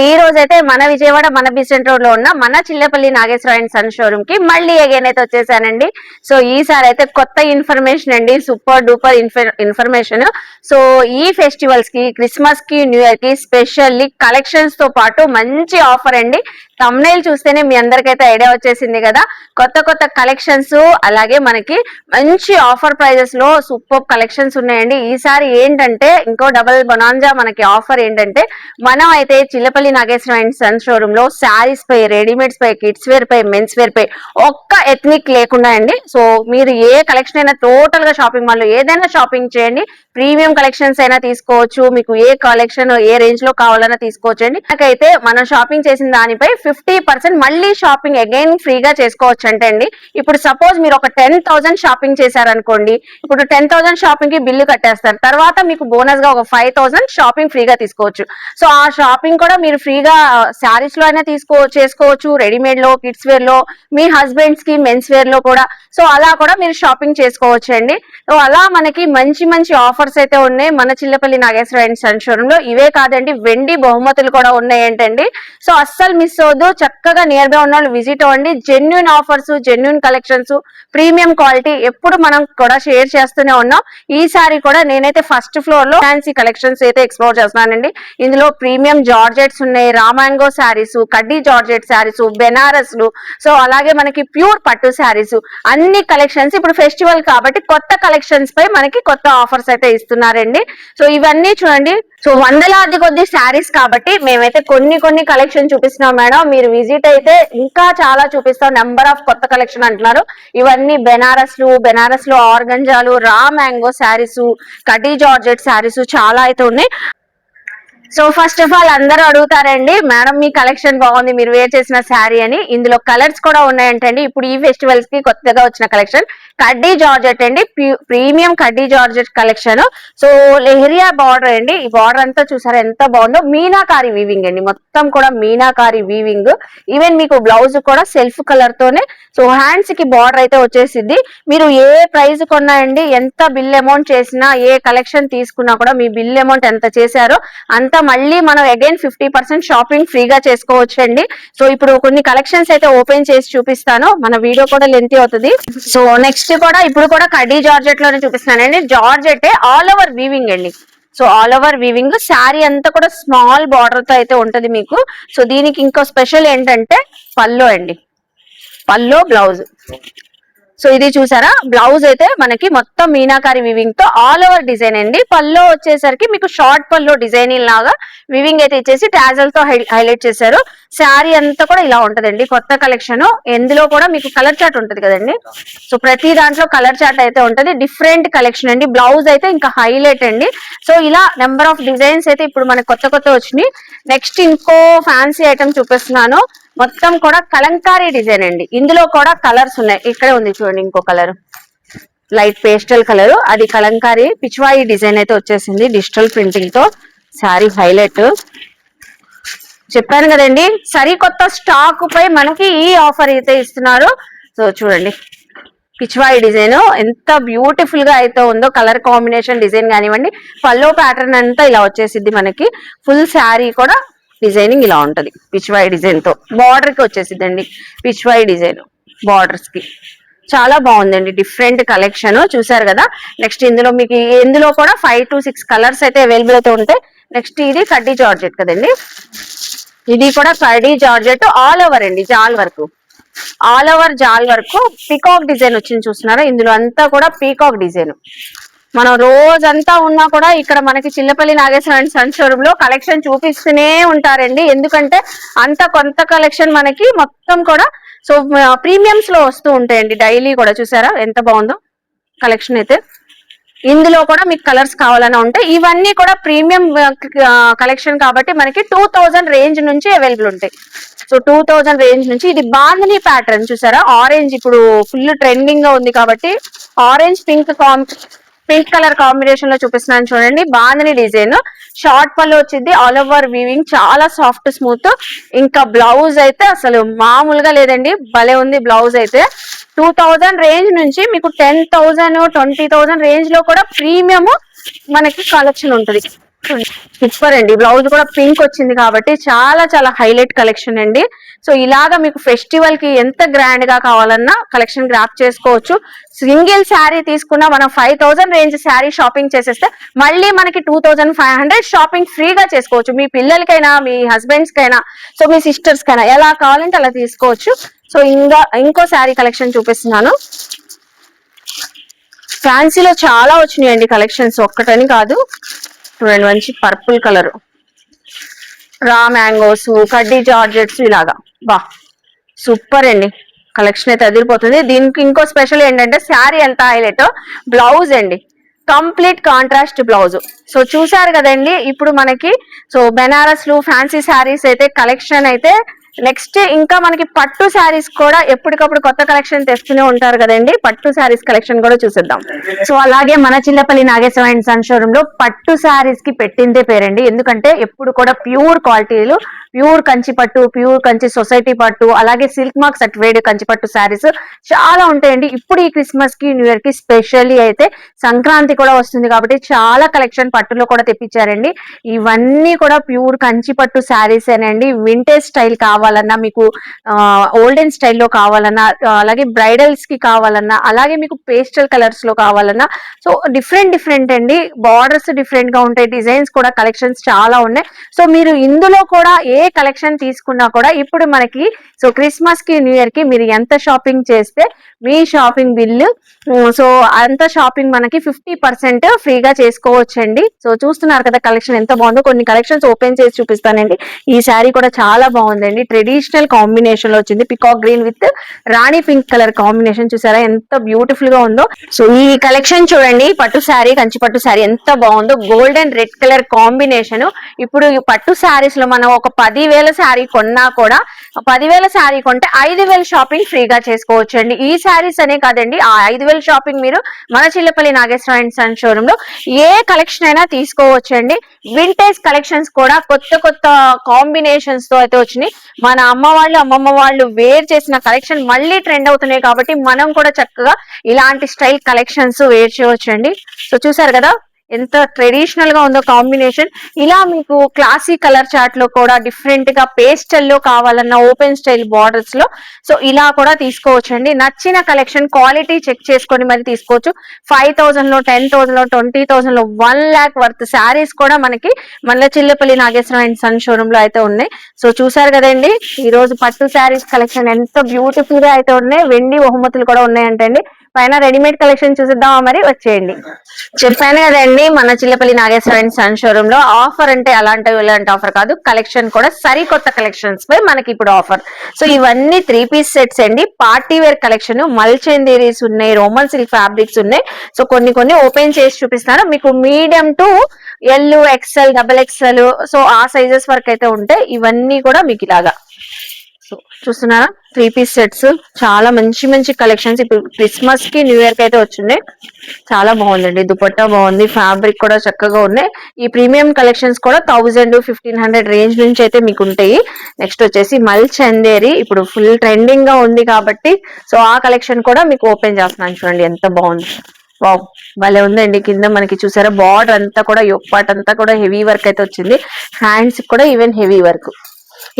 ఈ రోజు అయితే మన విజయవాడ మన బిసెంట్ రోడ్లో ఉన్న మన చిల్లపల్లి నాగేశ్వర అండ్ సన్ షోరూమ్కి మళ్ళీ అగైన్ అయితే వచ్చేసానండి. సో ఈసారి అయితే కొత్త ఇన్ఫర్మేషన్ అండి. సూపర్ డూపర్ ఇన్ఫర్మేషన్ సో ఈ ఫెస్టివల్స్కి క్రిస్మస్కి న్యూ ఇయర్కి స్పెషల్లీ కలెక్షన్స్తో పాటు మంచి ఆఫర్ అండి. తమ్నైల్ చూస్తేనే మీ అందరికైతే ఐడియా వచ్చేసింది కదా. కొత్త కొత్త కలెక్షన్స్ అలాగే మనకి మంచి ఆఫర్ ప్రైజెస్లో సూపర్ కలెక్షన్స్ ఉన్నాయండి. ఈసారి ఏంటంటే ఇంకో డబల్ బొనాంజా మనకి ఆఫర్ ఏంటంటే మనం అయితే చిల్లపల్లి నాగేశ్వర అండ్ సన్ షోరూమ్లో శారీస్ పై రెడీమేడ్స్ పై కిడ్స్ వేర్ పై మెన్స్ వేర్ పై ఒక్క ఎథ్నిక్ లేకుండా అండి. సో మీరు ఏ కలెక్షన్ అయినా టోటల్గా షాపింగ్ మాల్లో ఏదైనా షాపింగ్ చేయండి. ప్రీమియం కలెక్షన్స్ అయినా తీసుకోవచ్చు. మీకు ఏ కలెక్షన్ ఏ రేంజ్లో కావాలన్నా తీసుకోవచ్చు అండి. నాకైతే మనం షాపింగ్ చేసిన దానిపై ఫిఫ్టీ పర్సెంట్ మళ్ళీ షాపింగ్ అగైన్ ఫ్రీగా చేసుకోవచ్చు అంటే అండి. ఇప్పుడు సపోజ్ మీరు ఒక టెన్ థౌసండ్ షాపింగ్ చేశారనుకోండి. ఇప్పుడు టెన్ థౌసండ్ షాపింగ్కి బిల్లు కట్టేస్తారు. తర్వాత మీకు బోనస్గా ఒక ఫైవ్ థౌసండ్ షాపింగ్ ఫ్రీగా తీసుకోవచ్చు. సో ఆ షాపింగ్ కూడా మీరు ఫ్రీగా శారీస్లో అయినా తీసుకో చేసుకోవచ్చు రెడీమేడ్లో కిడ్స్ వేర్లో మీ హస్బెండ్స్కి మెన్స్ వేర్లో కూడా. సో అలా కూడా మీరు షాపింగ్ చేసుకోవచ్చు అండి సో అలా మనకి మంచి మంచి ఆఫర్స్ అయితే ఉన్నాయి మన చిల్లపల్లి నాగేశ్వర అండ్ సన్ షోరూమ్లో. ఇవే కాదండి వెండి బహుమతులు కూడా ఉన్నాయి ఏంటండి సో అస్సలు మిస్ అవ్వద్దు. చక్కగా నియర్ బై ఉన్న వాళ్ళు విజిట్ అవ్వండి. Genuine offers genuine collections premium quality ఎప్పుడు మనం కూడా షేర్ చేస్తూనే ఉన్నాం. ఈసారి కూడా నేనైతే ఫస్ట్ ఫ్లోర్లో ఫ్యాన్సీ కలెక్షన్స్ అయితే ఎక్స్ప్లోర్ చేస్తున్నానండి. ఇందులో ప్రీమియం జార్జెట్స్ ఉన్నాయి రామాంగో శారీస్ కడ్డీ జార్జెట్ శారీస్ బెనారస్లు సో అలాగే మనకి ప్యూర్ పట్టు శారీస్ అన్ని కలెక్షన్స్ ఇప్పుడు ఫెస్టివల్ కాబట్టి కొత్త కలెక్షన్స్ పై మనకి కొత్త ఆఫర్స్ అయితే ఇస్తున్నారండి. సో ఇవన్నీ చూడండి. సో వందలాది కొద్ది శారీస్ కాబట్టి మేమైతే కొన్ని కొన్ని కలెక్షన్ చూపిస్తున్నాం మేడం. మీరు విజిట్ అయితే ఇంకా చాలా చూపిస్తాం. నెంబర్ ఆఫ్ కొత్త కలెక్షన్ అంటున్నారు. ఇవన్నీ బెనారస్లు బెనారస్లో ఆర్గంజాలు రా మ్యాంగో శారీస్ కడ్డీ జార్జెట్ శారీస్ చాలా అయితే ఉన్నాయి. సో ఫస్ట్ ఆఫ్ ఆల్ అందరూ అడుగుతారండి మేడం మీ కలెక్షన్ బాగుంది మీరు వేర్ చేసిన శారీ అని. ఇందులో కలర్స్ కూడా ఉన్నాయంటండి. ఇప్పుడు ఈ ఫెస్టివల్స్కి కొత్తగా వచ్చిన కలెక్షన్. కడ్డీ జార్జెట్ అండి ప్రీమియం కడ్డీ georgette collection. So leheriya border అండి. ఈ బార్డర్ అంతా చూసారా ఎంత బాగుందో. మీనాకారి వీవింగ్ అండి. మొత్తం కూడా మీనాకారి వీవింగ్ ఈవెన్ మీకు బ్లౌజ్ కూడా సెల్ఫ్ కలర్ తోనే. సో హ్యాండ్స్కి బార్డర్ అయితే వచ్చేసిద్ది. మీరు ఏ ప్రైస్ కొన్నా అండి ఎంత బిల్ అమౌంట్ చేసినా ఏ కలెక్షన్ తీసుకున్నా కూడా మీ బిల్ అమౌంట్ ఎంత చేశారో అంత మళ్ళీ మనం అగైన్ ఫిఫ్టీ పర్సెంట్ షాపింగ్ ఫ్రీగా చేసుకోవచ్చు అండి సో ఇప్పుడు కొన్ని కలెక్షన్స్ అయితే ఓపెన్ చేసి చూపిస్తాను. మన వీడియో కూడా లెంతీ అవుతుంది. సో నెక్స్ట్ కూడా ఇప్పుడు కూడా కడ్డీ జార్జెట్లోనే చూపిస్తానండి జార్జెట్ ఆల్ ఓవర్ వీవింగ్ అండి. So all over weaving sari అంతా కూడా స్మాల్ బార్డర్తో అయితే ఉంటది మీకు. సో దీనికి ఇంకో స్పెషల్ ఏంటంటే పల్లో అండి. పల్లో బ్లౌజ్ సో ఇది చూసారా? బ్లౌజ్ అయితే మనకి మొత్తం మీనాకారి వివింగ్తో ఆల్ ఓవర్ డిజైన్ అండి. పల్లో వచ్చేసరికి మీకు షార్ట్ పల్లో డిజైనింగ్ లాగా వివింగ్ అయితే ఇచ్చేసి టాజల్తో హైలైట్ చేశారు. శారీ అంతా కూడా ఇలా ఉంటదండి. కొత్త కలెక్షన్ ఎందులో కూడా మీకు కలర్ చార్ట్ ఉంటది కదండి. సో ప్రతి దాంట్లో కలర్ చార్ట్ అయితే ఉంటది. డిఫరెంట్ కలెక్షన్ అండి. బ్లౌజ్ అయితే ఇంకా హైలైట్ అండి. సో ఇలా నెంబర్ ఆఫ్ డిజైన్స్ అయితే ఇప్పుడు మనకి కొత్త కొత్త వచ్చినాయి. నెక్స్ట్ ఇంకో ఫ్యాన్సీ ఐటమ్ చూపిస్తున్నాను. మొత్తం కూడా కలంకారీ డిజైన్ అండి. ఇందులో కూడా కలర్స్ ఉన్నాయి. ఇక్కడే ఉంది చూడండి ఇంకో కలర్. Light pastel colour. అది కలంకారీ పిచ్వాయి డిజైన్ అయితే వచ్చేసింది. డిజిటల్ ప్రింటింగ్తో శారీ హైలైట్. చెప్పాను కదండి సరికొత్త స్టాక్ పై మనకి ఈ ఆఫర్ అయితే ఇస్తున్నారు. సో చూడండి పిచ్వాయి డిజైన్ ఎంత బ్యూటిఫుల్గా అయితే ఉందో కలర్ కాంబినేషన్ డిజైన్ కానివ్వండి పల్లో ప్యాటర్న్ అంతా ఇలా వచ్చేసింది మనకి. ఫుల్ శారీ కూడా డిజైనింగ్ ఇలా ఉంటది పిచ్వాయి డిజైన్తో. బార్డర్కి వచ్చేసిద్దండి పిచ్వాయి డిజైన్ బార్డర్స్కి. చాలా బాగుందండి డిఫరెంట్ కలెక్షన్ చూసారు కదా? నెక్స్ట్ ఇందులో మీకు ఇందులో కూడా ఫైవ్ టు సిక్స్ కలర్స్ అయితే అవైలబుల్ అయితే ఉంటాయి నెక్స్ట్ ఇది కడ్డీ జార్జెట్ కదండి? ఇది కూడా కడ్డీ జార్జెట్ ఆల్ ఓవర్ అండి jaal work. All over jaal work peacock design వచ్చింది చూస్తున్నారా? ఇందులో అంతా కూడా పీకాక్ డిజైన్ మనం రోజంతా ఉన్నా కూడా ఇక్కడ మనకి చిల్లపల్లి నాగేశ్వర అండ్ సన్ షోరూమ్లో కలెక్షన్ చూపిస్తూనే ఉంటారండి. ఎందుకంటే అంత కొంత కలెక్షన్ మనకి మొత్తం కూడా సో ప్రీమియమ్స్లో వస్తూ ఉంటాయండి డైలీ కూడా. చూసారా? ఎంత బాగుందో కలెక్షన్ అయితే. ఇందులో కూడా మీకు కలర్స్ కావాలని ఉంటాయి ఇవన్నీ కూడా ప్రీమియం కలెక్షన్ కాబట్టి మనకి టూ రేంజ్ నుంచి అవైలబుల్ ఉంటాయి. సో టూ థౌజండ్ రేంజ్ నుంచి ఇది బాంధనీ ప్యాటర్న్. చూసారా? ఆరెంజ్ ఇప్పుడు ఫుల్ ట్రెండింగ్గా ఉంది కాబట్టి ఆరెంజ్ పింక్ పింక్ కలర్ కాంబినేషన్లో చూపిస్తున్నాను చూడండి. బాగుంది డిజైన్. షార్ట్ పళ్ళు వచ్చింది. ఆల్ ఓవర్ వీవింగ్ చాలా సాఫ్ట్ స్మూత్. ఇంకా బ్లౌజ్ అయితే అసలు మామూలుగా లేదండి. భలే ఉంది బ్లౌజ్ అయితే. టూ థౌజండ్ రేంజ్ నుంచి మీకు టెన్ థౌజండ్ ట్వంటీ థౌజండ్ రేంజ్లో కూడా ప్రీమియం మనకి కలెక్షన్ ఉంటుంది. సూపర్ అండి. బ్లౌజ్ కూడా పింక్ వచ్చింది కాబట్టి చాలా చాలా హైలైట్ కలెక్షన్ అండి. సో ఇలాగా మీకు ఫెస్టివల్కి ఎంత గ్రాండ్గా కావాలన్నా కలెక్షన్ గ్రాప్ చేసుకోవచ్చు. సింగిల్ శారీ తీసుకున్నా మనం five thousand range sari shopping చేసేస్తే మళ్ళీ మనకి two thousand five hundred shopping ఫ్రీగా చేసుకోవచ్చు. మీ పిల్లలకైనా మీ హస్బెండ్స్ కైనా సో మీ సిస్టర్స్ కైనా ఎలా కావాలంటే అలా తీసుకోవచ్చు. సో ఇంకా ఇంకో శారీ కలెక్షన్ చూపిస్తున్నాను. ఫ్యాన్సీలో చాలా వచ్చినాయండి కలెక్షన్స్ ఒక్కటని కాదు. చూడండి మంచి పర్పుల్ కలర్. రా మ్యాంగోస్ కడ్డీ జార్జెట్స్ ఇలాగా. బా సూపర్ అండి. కలెక్షన్ అయితే అదిరిపోతుంది. దీనికి ఇంకో స్పెషల్ ఏంటంటే శారీ ఎంత హైలైట్ బ్లౌజ్ అండి. Complete contrast blouse. సో చూసారు కదండి ఇప్పుడు మనకి సో బెనారస్లు ఫ్యాన్సీ శారీస్ అయితే కలెక్షన్ అయితే నెక్స్ట్ ఇంకా మనకి పట్టు శారీస్ కూడా ఎప్పటికప్పుడు కొత్త కలెక్షన్ తెస్తూనే ఉంటారు కదండి. పట్టు శారీస్ కలెక్షన్ కూడా చూసిద్దాం. సో అలాగే మన చిల్లపల్లి నాగేశ్వర అండ్ సన్ షోరూమ్లో పట్టు శారీస్కి పెట్టిందే పేరండి. ఎందుకంటే ఎప్పుడు కూడా ప్యూర్ క్వాలిటీలు ప్యూర్ కంచి పట్టు ప్యూర్ కంచి సొసైటీ పట్టు అలాగే సిల్క్ మార్క్ సర్టిఫైడ్ కంచి పట్టు శారీస్ చాలా ఉంటాయండి. ఇప్పుడు ఈ క్రిస్మస్కి న్యూ ఇయర్కి స్పెషల్లీ అయితే సంక్రాంతి కూడా వస్తుంది కాబట్టి చాలా కలెక్షన్ పట్టులో కూడా తెప్పించారండి. ఇవన్నీ కూడా ప్యూర్ కంచి పట్టు శారీస్ అండి వింటేజ్ స్టైల్ కావాలి కావాలన్నా మీకు ఓల్డెన్ స్టైల్లో కావాలన్నా అలాగే బ్రైడల్స్కి కావాలన్నా అలాగే మీకు పేస్టల్ కలర్స్లో కావాలన్నా సో డిఫరెంట్ డిఫరెంట్ అండి. బార్డర్స్ డిఫరెంట్గా ఉంటాయి. డిజైన్స్ కూడా కలెక్షన్స్ చాలా ఉన్నాయి. సో మీరు ఇందులో కూడా ఏ కలెక్షన్ తీసుకున్నా కూడా ఇప్పుడు మనకి సో క్రిస్మస్కి న్యూ ఇయర్కి మీరు ఎంత షాపింగ్ చేస్తే మీ షాపింగ్ బిల్లు సో అంత షాపింగ్ మనకి ఫిఫ్టీ పర్సెంట్ ఫ్రీగా చేసుకోవచ్చండి. సో చూస్తున్నారు కదా కలెక్షన్ ఎంత బాగుందో. కొన్ని కలెక్షన్స్ ఓపెన్ చేసి చూపిస్తానండి. ఈ శారీ కూడా చాలా బాగుందండి. ట్రెడిషనల్ కాంబినేషన్లో వచ్చింది. Peacock green with rani pink colour combination చూసారా? ఎంత బ్యూటిఫుల్గా ఉందో. సో ఈ కలెక్షన్ చూడండి. పట్టు శారీ కంచి పట్టు శారీ ఎంత బాగుందో. గోల్డెన్ రెడ్ కలర్ కాంబినేషన్ ఇప్పుడు పట్టు శారీస్లో మనం ఒక పదివేల శారీ కొన్నా కూడా పదివేల శారీ కొంటే ఐదు వేల షాపింగ్ ఫ్రీగా చేసుకోవచ్చు అండి ఈ శారీస్ అనే కాదండి ఆ ఐదు వేల షాపింగ్ మీరు మన చిల్లపల్లి నాగేశ్వర అండ్ సన్ షోరూమ్లో ఏ కలెక్షన్ అయినా తీసుకోవచ్చు అండి వింటేజ్ కలెక్షన్స్ కూడా కొత్త కొత్త కాంబినేషన్స్తో అయితే వచ్చినాయి. మన అమ్మ వాళ్ళు అమ్మమ్మ వాళ్ళు వేర్ చేసిన కలెక్షన్ మళ్ళీ ట్రెండ్ అవుతున్నాయి కాబట్టి మనం కూడా చక్కగా ఇలాంటి స్టైల్ కలెక్షన్స్ వేర్ చేయవచ్చు అండి సో చూసారు కదా ఎంత ట్రెడిషనల్గా ఉందో కాంబినేషన్ ఇలా మీకు క్లాసీ కలర్ చార్ట్లో కూడా డిఫరెంట్గా పేస్టల్లో కావాలన్న ఓపెన్ స్టైల్ బార్డర్స్లో. సో ఇలా కూడా తీసుకోవచ్చు అండి నచ్చిన కలెక్షన్ క్వాలిటీ చెక్ చేసుకొని మరి తీసుకోవచ్చు. ఫైవ్ థౌసండ్లో టెన్ థౌసండ్లో ట్వంటీ థౌసండ్లో వన్ ల్యాక్ వర్త్ శారీస్ కూడా మనకి మల్ల చిల్లపల్లి నాగేశ్వరం అండ్ సన్ షోరూమ్లో అయితే ఉన్నాయి. సో చూసారు కదండి? ఈ రోజు పట్టు శారీస్ కలెక్షన్ ఎంత బ్యూటిఫుల్గా అయితే ఉన్నాయి. వెండి బహుమతులు కూడా ఉన్నాయంటండి. పైన రెడీమేడ్ కలెక్షన్ చూసిద్దామా మరి? వచ్చేయండి. చెప్పాను కదండి మన చిల్లపల్లి నాగేశ్వర అండ్ సన్ షోరూమ్లో ఆఫర్ అంటే అలాంటి ఇలాంటి ఆఫర్ కాదు. కలెక్షన్ కూడా సరికొత్త కలెక్షన్స్ పై మనకి ఇప్పుడు ఆఫర్. సో ఇవన్నీ త్రీ పీస్ సెట్స్ అండి. పార్టీ వేర్ కలెక్షన్ మల్చేందేరీస్ ఉన్నాయి రోమన్ సిల్క్ ఫ్యాబ్రిక్స్ ఉన్నాయి. సో కొన్ని కొన్ని ఓపెన్ చేసి చూపిస్తాను. మీకు medium to L XL double XL so ఆ సైజెస్ వరకు అయితే ఉంటాయి ఇవన్నీ కూడా మీకు ఇలాగా సో చూస్తున్నారా? త్రీ పీస్ సెట్స్ చాలా మంచి మంచి కలెక్షన్స్ ఇప్పుడు క్రిస్మస్కి న్యూ ఇయర్కి అయితే వచ్చింది. చాలా బాగుందండి. దుపట్టా బాగుంది. ఫ్యాబ్రిక్ కూడా చక్కగా ఉన్నాయి ఈ ప్రీమియం కలెక్షన్స్ కూడా థౌజండ్ ఫిఫ్టీన్ హండ్రెడ్ రేంజ్ నుంచి అయితే మీకు ఉంటాయి. నెక్స్ట్ వచ్చేసి మల్ చందేరి. ఇప్పుడు ఫుల్ ట్రెండింగ్గా ఉంది కాబట్టి సో ఆ కలెక్షన్ కూడా మీకు ఓపెన్ చేస్తున్నాను చూడండి. ఎంత బాగుంది. వావ్ భలే ఉందండి. కింద మనకి చూసారా? బార్డర్ అంతా కూడా పార్ట్ అంతా కూడా హెవీ వర్క్ అయితే వచ్చింది. హ్యాండ్స్ కూడా ఈవెన్ హెవీ వర్క్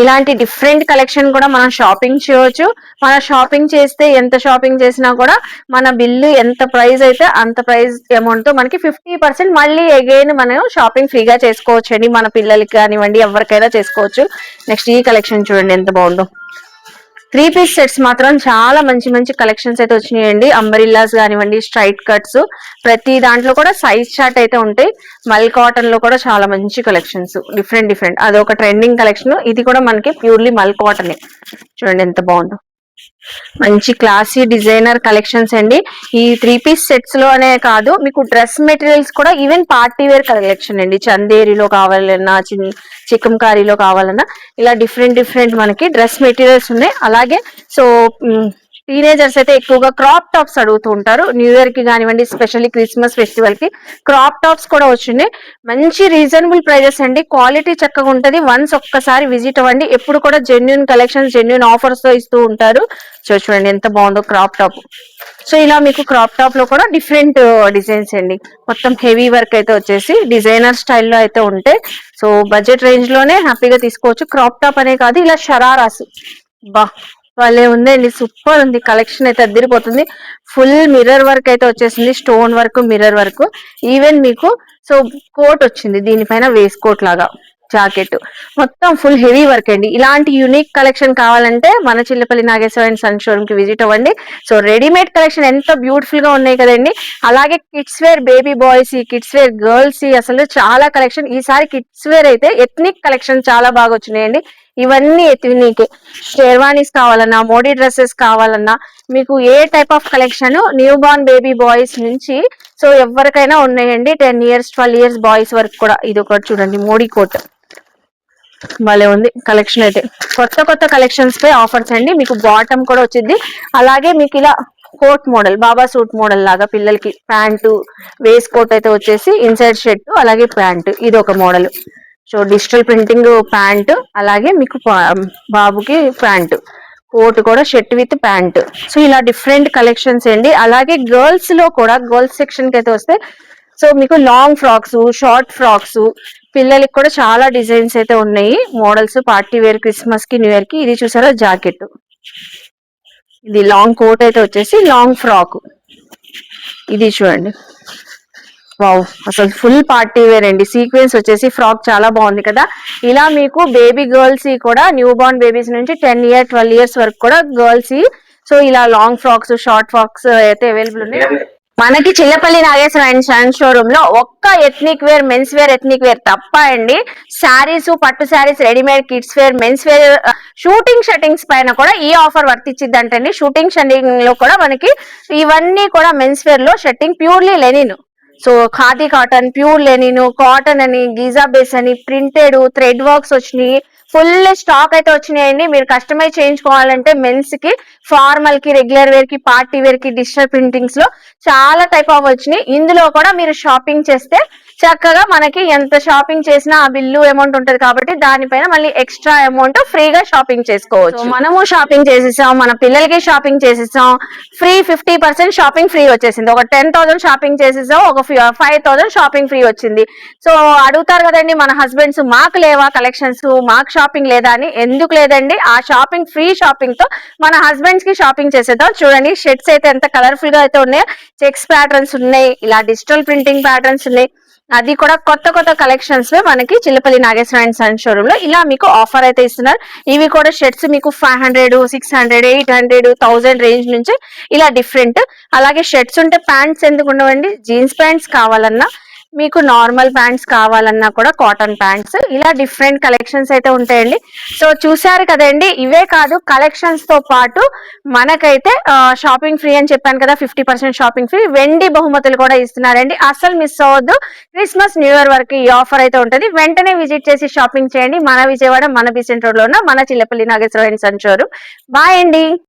ఇలాంటి డిఫరెంట్ కలెక్షన్ కూడా మనం షాపింగ్ చేయవచ్చు మన షాపింగ్ చేస్తే ఎంత షాపింగ్ చేసినా కూడా మన బిల్లు ఎంత ప్రైస్ అయితే అంత ప్రైస్ అమౌంట్తో మనకి ఫిఫ్టీ పర్సెంట్ మళ్ళీ అగైన్ మనం షాపింగ్ ఫ్రీగా చేసుకోవచ్చు అండి మన పిల్లలకి కానివ్వండి ఎవరికైనా చేసుకోవచ్చు. నెక్స్ట్ ఈ కలెక్షన్ చూడండి ఎంత బాగుందో. త్రీ పీస్ సెట్స్ మాత్రం చాలా మంచి మంచి కలెక్షన్స్ అయితే వచ్చినాయండి. అంబరిల్లాస్ కానివ్వండి స్ట్రైట్ కట్స్ ప్రతి దాంట్లో కూడా సైజ్ చార్ట్ అయితే ఉంటాయి. మల్ కాటన్లో కూడా చాలా మంచి కలెక్షన్స్. డిఫరెంట్ డిఫరెంట్ అదొక ట్రెండింగ్ కలెక్షన్ ఇది కూడా మనకి ప్యూర్లీ మల్ కాటన్. చూడండి ఎంత బాగుందో. మంచి క్లాసీ డిజైనర్ కలెక్షన్స్ అండి. ఈ త్రీ పీస్ సెట్స్లో అనే కాదు మీకు డ్రెస్ మెటీరియల్స్ కూడా ఈవెన్ పార్టీ వేర్ కలెక్షన్ అండి. చందేరిలో కావాలన్నా చిన్ చికంకారీలో కావాలన్నా ఇలా డిఫరెంట్ డిఫరెంట్ మనకి డ్రెస్ మెటీరియల్స్ ఉన్నాయి. అలాగే సో టీనేజర్స్ అయితే ఎక్కువగా క్రాప్ టాప్స్ అడుగుతూ ఉంటారు. న్యూ ఇయర్కి కానివ్వండి స్పెషల్లీ క్రిస్మస్ ఫెస్టివల్కి క్రాప్ టాప్స్ కూడా వచ్చింది. మంచి రీజనబుల్ ప్రైజెస్ అండి. క్వాలిటీ చక్కగా ఉంటుంది. వన్స్ ఒక్కసారి విజిట్ అవ్వండి. ఎప్పుడు కూడా జెన్యున్ కలెక్షన్స్ జెన్యున్ ఆఫర్స్తో ఇస్తూ ఉంటారు. సో చూడండి ఎంత బాగుందో క్రాప్ టాప్ సో ఇలా మీకు క్రాప్ టాప్లో కూడా డిఫరెంట్ డిజైన్స్ uh, అండి. మొత్తం హెవీ వర్క్ అయితే వచ్చేసి డిజైనర్ స్టైల్లో అయితే ఉంటాయి. సో బడ్జెట్ రేంజ్లోనే హ్యాపీగా తీసుకోవచ్చు. క్రాప్ టాప్ అనే కాదు ఇలా షరారాస్. బా! వాళ్ళే ఉందండి. సూపర్ ఉంది. కలెక్షన్ అయితే అద్దరిపోతుంది. ఫుల్ మిర్రర్ వర్క్ అయితే వచ్చేసింది. Stone work mirror work. Even మీకు సో కోట్ వచ్చింది. దీనిపైన వేస్ కోట్ లాగా జాకెట్. మొత్తం ఫుల్ హెవీ వర్క్ అండి. ఇలాంటి యూనిక్ కలెక్షన్ కావాలంటే మన చిల్లపల్లి నాగేశ్వర అండ్ సన్ షోరూమ్కి విజిట్ అవ్వండి. సో రెడీమేడ్ కలెక్షన్ ఎంత బ్యూటిఫుల్గా ఉన్నాయి కదండి. అలాగే kids wear baby boys kids wear girls అసలు చాలా కలెక్షన్. ఈసారి కిడ్స్ వేర్ అయితే ఎథ్నిక్ కలెక్షన్ చాలా బాగా వచ్చినాయండి. ఇవన్నీ ఎథ్నిక్ షేర్వానీస్ కావాలన్నా మోడీ డ్రెస్సెస్ కావాలన్నా మీకు ఏ type of collection new born baby boys నుంచి సో ఎవరికైనా ఉన్నాయండి. Ten years twelve years boys వరకు కూడా ఇది ఒకటి చూడండి. మోడీ కోట్. భలే ఉంది కలెక్షన్ అయితే. కొత్త కొత్త కలెక్షన్స్ పై ఆఫర్స్ అండి. మీకు బాటమ్ కూడా వచ్చింది. అలాగే మీకు ఇలా coat model baba suit model లాగా పిల్లలకి ప్యాంటు వేస్ కోట్ అయితే వచ్చేసి ఇన్సైడ్ షర్ట్ అలాగే ప్యాంటు. ఇది ఒక model so digital printing pant అలాగే మీకు పా- um, బాబుకి ప్యాంట్. కోట్ కూడా షర్ట్ విత్ ప్యాంట్ సో ఇలా డిఫరెంట్ కలెక్షన్స్ అండి. అలాగే గర్ల్స్లో కూడా గర్ల్స్ సెక్షన్కి అయితే వస్తే సో మీకు లాంగ్ ఫ్రాక్స్ షార్ట్ ఫ్రాక్స్ పిల్లలకి కూడా చాలా డిజైన్స్ అయితే ఉన్నాయి. మోడల్స్ పార్టీ వేర్ క్రిస్మస్కి న్యూ ఇయర్కి ఇది చూసారా జాకెట్ ఇది లాంగ్ కోట్ అయితే వచ్చేసి లాంగ్ ఫ్రాక్ ఇది చూడండి. వావ్ అసలు ఫుల్ పార్టీ వేర్ అండి సీక్వెన్స్ వచ్చేసి ఫ్రాక్ చాలా బాగుంది కదా. ఇలా మీకు బేబీ గర్ల్స్ కూడా న్యూ బార్న్ బేబీస్ నుంచి టెన్ ఇయర్ ట్వెల్వ్ ఇయర్స్ వరకు కూడా గర్ల్స్ సో ఇలా లాంగ్ ఫ్రాక్స్ షార్ట్ ఫ్రాక్స్ అయితే అవైలబుల్ ఉన్నాయి. మనకి చిల్లపల్లి నాగేశ్వర అండ్ సన్ షోరూమ్లో ఒక్క ethnic wear men's wear ethnic wear తప్ప అండి. శారీస్ పట్టు sarees readymade kids wear men's wear suiting shirtings పైన కూడా ఈ ఆఫర్ వర్తించిద్ది అంటండి షూటింగ్ షటింగ్లో కూడా మనకి ఇవన్నీ కూడా men's వేర్లో shirting purely linen so khadi cotton pure linen cotton అని గీజా బేస్ అని ప్రింటెడ్ థ్రెడ్ వర్క్స్ వచ్చినాయి. ఫుల్ స్టాక్ అయితే వచ్చినాయండి. మీరు కస్టమైజ్ చేయించుకోవాలంటే మెన్స్కి ఫార్మల్కి రెగ్యులర్ వేర్కి పార్టీ వేర్కి డిజిటల్ ప్రింటింగ్స్లో చాలా టైప్ ఆఫ్ వచ్చినాయి. ఇందులో కూడా మీరు షాపింగ్ చేస్తే చక్కగా మనకి ఎంత షాపింగ్ చేసినా ఆ బిల్లు అమౌంట్ ఉంటది కాబట్టి దానిపైన మళ్ళీ ఎక్స్ట్రా అమౌంట్ ఫ్రీగా షాపింగ్ చేసుకోవచ్చు. మనము షాపింగ్ చేసేసాం మన పిల్లలకి షాపింగ్ చేసేసాం free fifty percent shopping free వచ్చేసింది. ఒక టెన్ థౌసండ్ షాపింగ్ చేసేసాం ఒక ఫైవ్ థౌసండ్ షాపింగ్ ఫ్రీ వచ్చింది. సో అడుగుతారు కదండి మన హస్బెండ్స్ మాకు లేవా కలెక్షన్స్ మాకు షాపింగ్ లేదా అని? ఎందుకు లేదండి? ఆ షాపింగ్ ఫ్రీ షాపింగ్తో మన హస్బెండ్స్కి షాపింగ్ చేసేద్దాం. చూడండి షర్ట్స్ అయితే ఎంత కలర్ఫుల్గా అయితే ఉన్నాయో. చెక్స్ ప్యాటర్న్స్ ఉన్నాయి ఇలా డిజిటల్ ప్రింటింగ్ ప్యాటర్న్స్ ఉన్నాయి. అది కూడా కొత్త కొత్త కలెక్షన్స్ మనకి చిల్లపల్లి నాగేశ్వర అండ్ సన్ షోరూమ్లో ఇలా మీకు ఆఫర్ అయితే ఇస్తున్నారు. ఇవి కూడా షర్ట్స్ మీకు five hundred six hundred eight hundred thousand range నుంచి ఇలా డిఫరెంట్ అలాగే షర్ట్స్ ఉంటే ప్యాంట్స్ ఎందుకు ఉండవండి? జీన్స్ ప్యాంట్స్ కావాలన్నా మీకు నార్మల్ ప్యాంట్స్ కావాలన్నా కూడా కాటన్ ప్యాంట్స్ ఇలా డిఫరెంట్ కలెక్షన్స్ అయితే ఉంటాయండి. సో చూసారు కదండి ఇవే కాదు కలెక్షన్స్తో పాటు మనకైతే షాపింగ్ ఫ్రీ అని చెప్పాను కదా ఫిఫ్టీ పర్సెంట్ షాపింగ్ ఫ్రీ వెండి బహుమతులు కూడా ఇస్తున్నారండి. అసలు మిస్ అవ్వద్దు. క్రిస్మస్ న్యూ ఇయర్ వరకు ఈ ఆఫర్ అయితే ఉంటుంది. వెంటనే విజిట్ చేసి షాపింగ్ చేయండి. మన విజయవాడ మన బీసెంట్ రోడ్లో ఉన్న మన చిల్లపల్లి నాగేశ్వర అండ్ బాయ్ అండి.